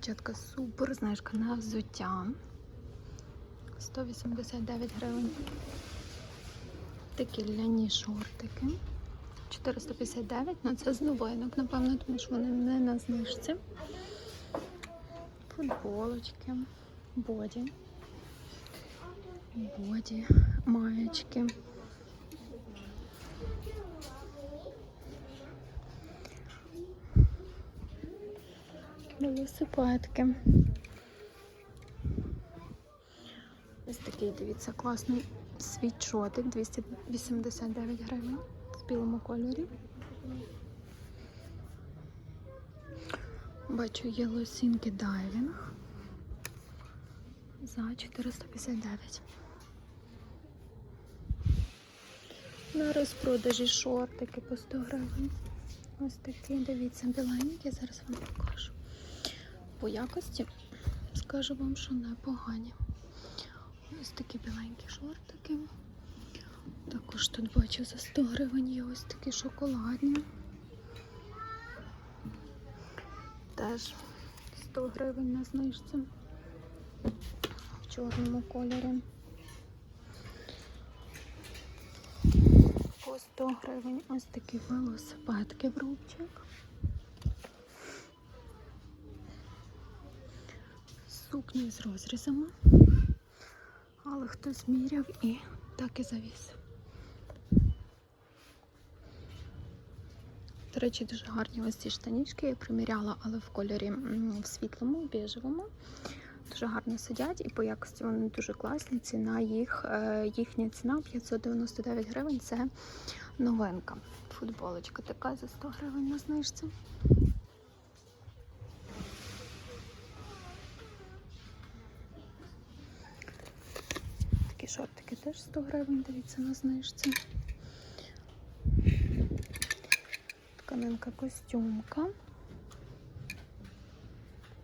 Дівчатка, супер знижка на взуття. 189 гривень. Такі ляні шортики. 459, ну це з новинок, напевно, тому що вони не на знижці. Футболочки, боді. Боді, маєчки. Велосипедки. Ось такий, дивіться, класний світшотик, 289 гривень в білому кольорі. Бачу, є лосінки дайвінг за 459. На розпродажі шортики по 100 гривень. Ось такі, дивіться, біленькі, зараз вам покажу. По якості скажу вам, що непогані. Ось такі біленькі шортики. Також тут бачу за 100 гривень є ось такі шоколадні. Теж 100 гривень на знижці в чорному кольорі. По 100 гривень ось такі велосипедки в рубчик. Сукні з розрізами. Але хтось міряв і так і завіз. До речі, дуже гарні ось ці штанічки. Я приміряла, але в кольорі в світлому, біжевому. Дуже гарно сидять і по якості вони дуже класні. Ціна їх, е, їхня ціна 599 гривень. Це новинка. Футболочка така за 100 гривень на знижці. Такі шортики теж 100 гривень, дивіться на знижці. Тканинка костюмка.